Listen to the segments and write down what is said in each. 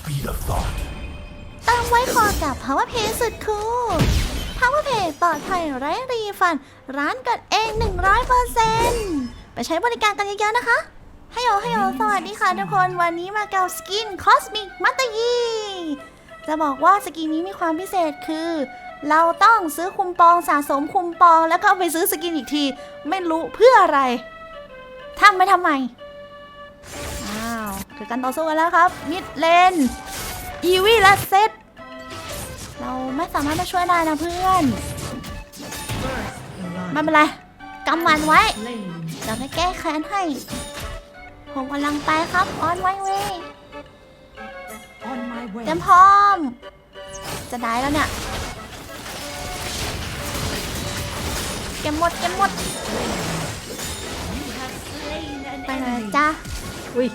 speed of thought. ติมไว้คอกับ Power Pay สุดคูล Power Pay ปลอดภัยไร้รีฟัน ร้านกันเอง 100%ไปใช้บริการกันเยอะๆนะคะฮัลโหลฮัลโหลสวัสดีค่ะทุกคน วันนี้มากับสกิน Cosmic m a t ยี จะบอกว่าสกินนี้มีความพิเศษคือ เราต้องซื้อคุมปองสะสมคุมปอง แล้วก็ไปซื้อสกินอีกที ไม่รู้เพื่ออะไรทำไปทำไมาวคือการต่อสู้กันแล้วครับ มิดเลน อีวีและเซตเราไม่สามารถมาช่วยได้นะเพื่อน ไม่เป็นไรกำมันไว้เดี๋ยวจะแก้แค้นให้ ผมกำลังไปครับ ออนไวเว On my way. เต็มพร้อม จะได้แล้วเนี่ย เก็บหมด เก็บหมด ไปไหนจ้าอุ้ย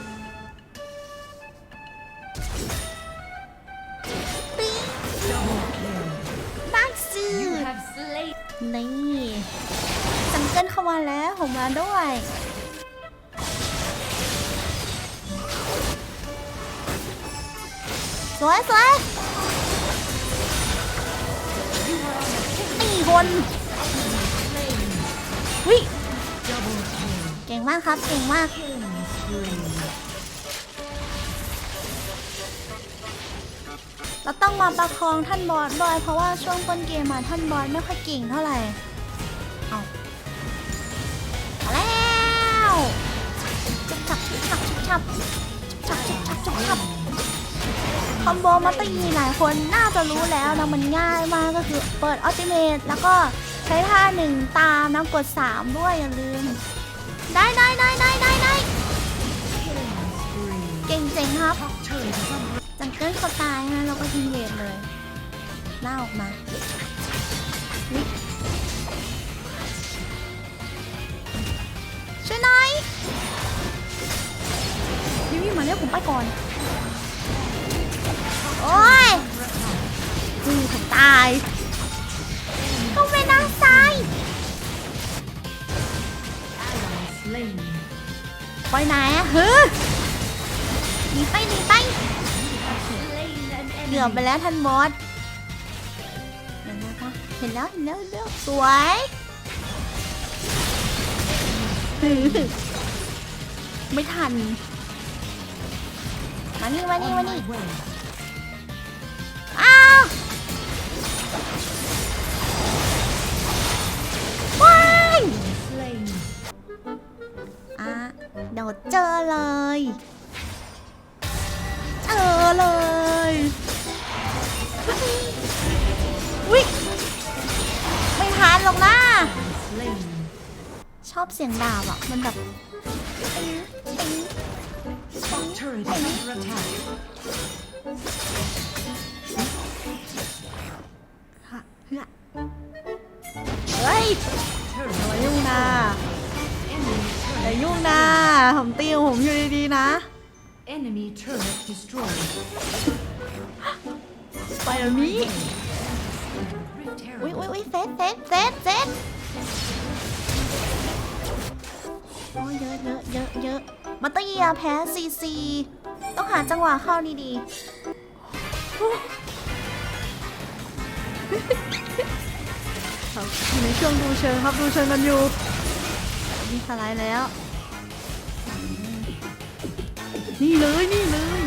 มาแล้วผมมาด้วย สวยสวยตีคนวิเก่งมากครับเก่งมากเราต้องมาประคองท่านบอสด้วยเพราะว่าช่วงต้นเกมมาท่านบอสไม่ค่อยเก่งเท่าไหร่ เอา ชุบชับชุบชับชุบชับชุบชับชุบชับฉับคอมโบมาตีหลายคนน่าจะรู้แล้วนะมันง่ายมากก็คือเปิดอัลติเมทแล้วก็ใช้ท่าหนึ่งตามนะกด 3 ด้วยอย่าลืม ได้ได้ได้ได้ได้ได้เก่งเจ๋งครับจังเกิลเขาตายนะเราก็ทีเวทเลยล่าออกมาช่วยหน่อย วิ่งมาเรียกผมไปก่อน โอ้ยอือผมตายก็ไม่น่าตาย Slain. ไปไหนอะเฮ้ยหนีไปหนีไปเหนือบไปแล้วท่านบอสเห็นแล้วปะเห็นแล้วเห็นแล้วเห็นแล้วสวยไม่ทัน มานี่มานี่มา On นี่ my way. อ้าวว้าย Slain. อะเดี๋ยวเจอเลย เจอเลยวิไม่ทันหรอกนะ Slain. ชอบเสียงดาบอะ มันแบบติ๊งติ๊ง Turret under attack. เฮ้ยเฮ้ยอย่ามายุ่งนะอย่ายุ่งนะผมตีของผมอยู่ดีๆนะ Enemy turret destroyed. ไปเดี๋ยวนี้ Rift อุ้ย Herald. อุ้ยอุ้ยเซตเซตเซตเซตโอ้ยเยอะเยอะเยอะเยอะ มาตยียแพ้ซีซี ต้องหาจังหวะเข้าดีๆครับอยู่ในช่วงดูเชิงครับดูเชิงกันอยู่มีสไลด์แล้ว นี่เลยนี่เลย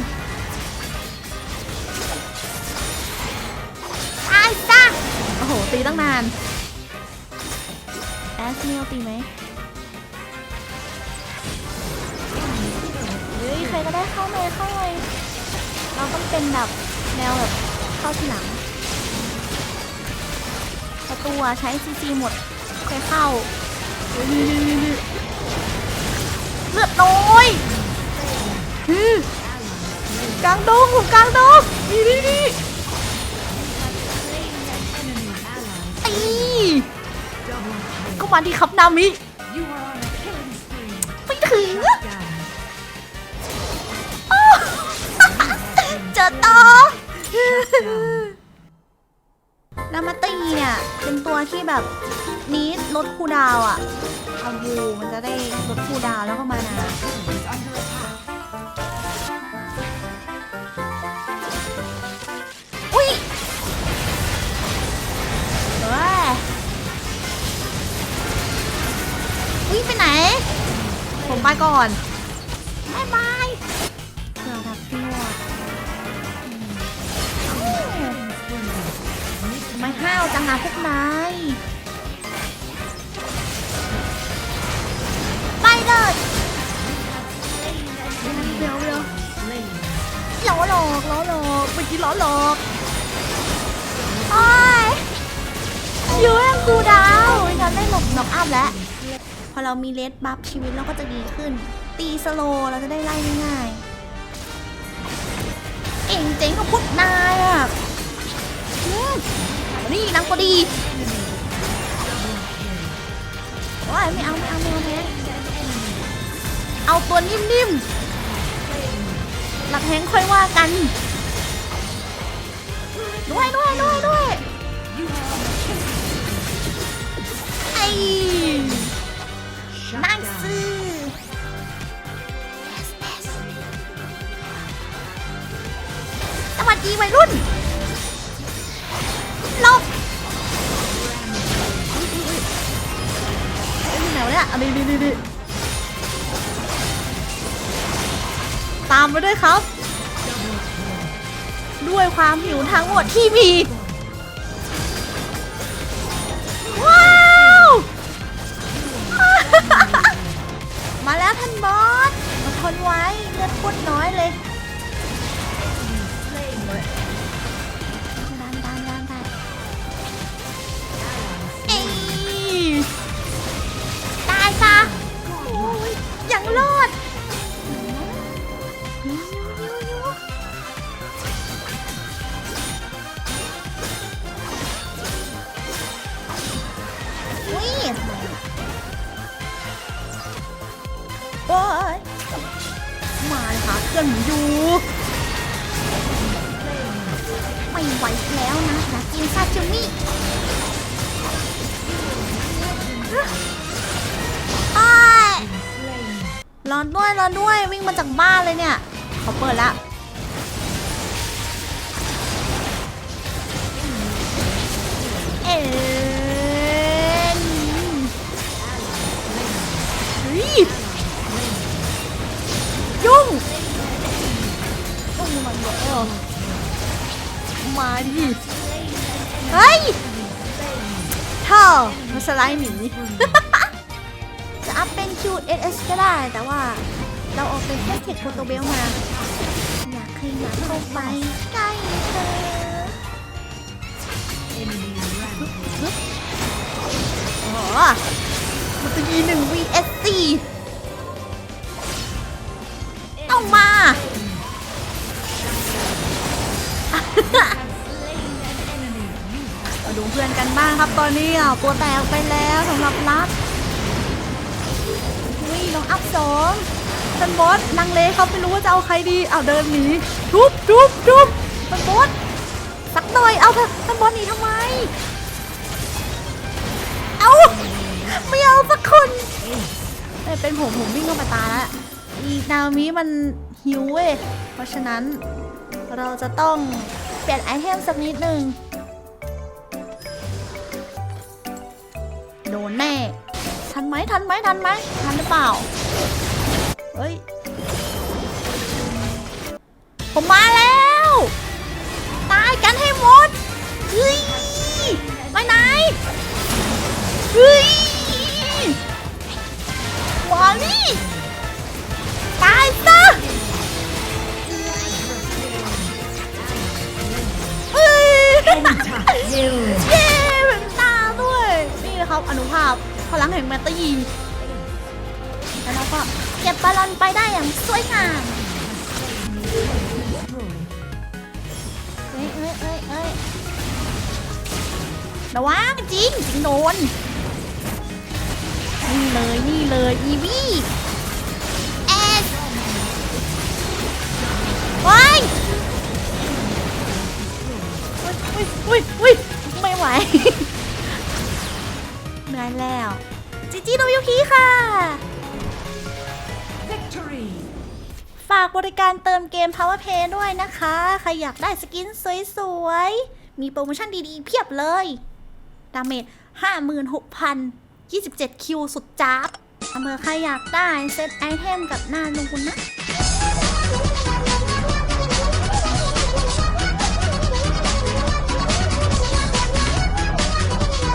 ตายซะโอ้โห ตีตั้งนาน แอสเนียลตีไหม เฮ้ยใครก็ได้เข้าเลยเข้าเลยเราต้องเป็นแบบแนวแบบเข้าทีหลังประตูใช้ซีซีหมดค่อยเข้าเลือดน้อยกลางดงผมกลางดงนี่นี่นี่ตีก็มาที่ครับนามิ ต่อมาตีเนี่ย เป็นตัวที่แบบนี้ลดคูดาวอะเอายูมันจะได้ลดคูดาวแล้วก็มานาอุ้ยเฮ้ยอุ้ยไปไหน ผมไปก่อนบายบายเกือบทักพี่ ไม่ห้าวจังนะพวกนายไปเลยเดี๋ยวเดี๋ยวล้อหลอกล้อหลอกเมื่อกี้ล้อหลอกโอ้ยยูเอ็มกูดาวฉันได้หลบน็อกอัพแล้ว พอเรามีเลดบัฟชีวิตเราก็จะดีขึ้น ตีสโลเราจะได้ไล่ง่าย เก่งเจ๋งกับพวกนายอะ นี่นางก็ดีโอ้ยไม่เอาไม่เอาไม่เอาแพ้เอาตัวนิ่มๆ หลักแหงค่อยว่ากัน ด้วยด้วยด้วยด้วยไอ้นาย down. ซื้อสวัสดีวัยรุ่น เอ้ยอยู่ไหนวะเนี่ยอันนี้นี่นี่ตามมาด้วยครับ ด้วยความหิวทั้งหมดที่มี ว้าว มาแล้วท่านบอสมาทนไว้เลือดพุดน้อยเลย อุ้ยโอ้ยมาเลยค่ะเคลื่อนหมุนอยู่ ไม่ไหวแล้วนะนะกินซาจูมิอ้ยรอนด้วยรอนด้วย วิ่งมาจากบ้านเลยเนี่ย เขาเปิดละเอ็น มาดิเฮ้ยเธอมาสไลด์หนีจะอัพเป็น QSS ก็ได้ แต่ว่าเราออกเป็นแค่เทคโปรโตเบลมา อยากขยับเข้าไปใกล้เธอโอ้โหมันจะยีหนึ่ง V S C นกันบ้างครับตอนนี้อะตัวแตกไปแล้วสำหรับรักวิ่งน้องอัพสองท่านบอสลังเลเขาไม่รู้ว่าจะเอาใครดีเอาเดินหนีทุบทุบทุบท่านบอสสักหน่อยเอาเถอะท่านบอสหนีทำไมเอาไม่เอาสักคนเอ้ยเป็นผมผมวิ่งเข้าไปตาล้วอีนามิมันหิวเว้ยเพราะฉะนั้นเราจะต้องเปลี่ยนไอเทมสักนิดนึง นแน่ ทันไหมทันไหมทันไหมทันหรือเปล่า เฮ้ย ผมมาแล้ว ตายกันให้หมด ห่งแมตตี้แล้วเราก็เก็บบอลลอนไปได้อย่างสวยงามเอ้ยเอ้ยเอ้ยเอ้ยระวังจริงจริงโดน นี่เลยนี่เลยอีวี่ากบริการเติมเกม Power Play ด้วยนะคะ ใครอยากได้สกินสวยๆ มีโปรโมชั่นดีๆ เพียบเลย ดาเมจ56,027 คิวสุดจ้าบอำเภอใครอยากได้เซตไอเทมกับหน้าลุงคุณนะ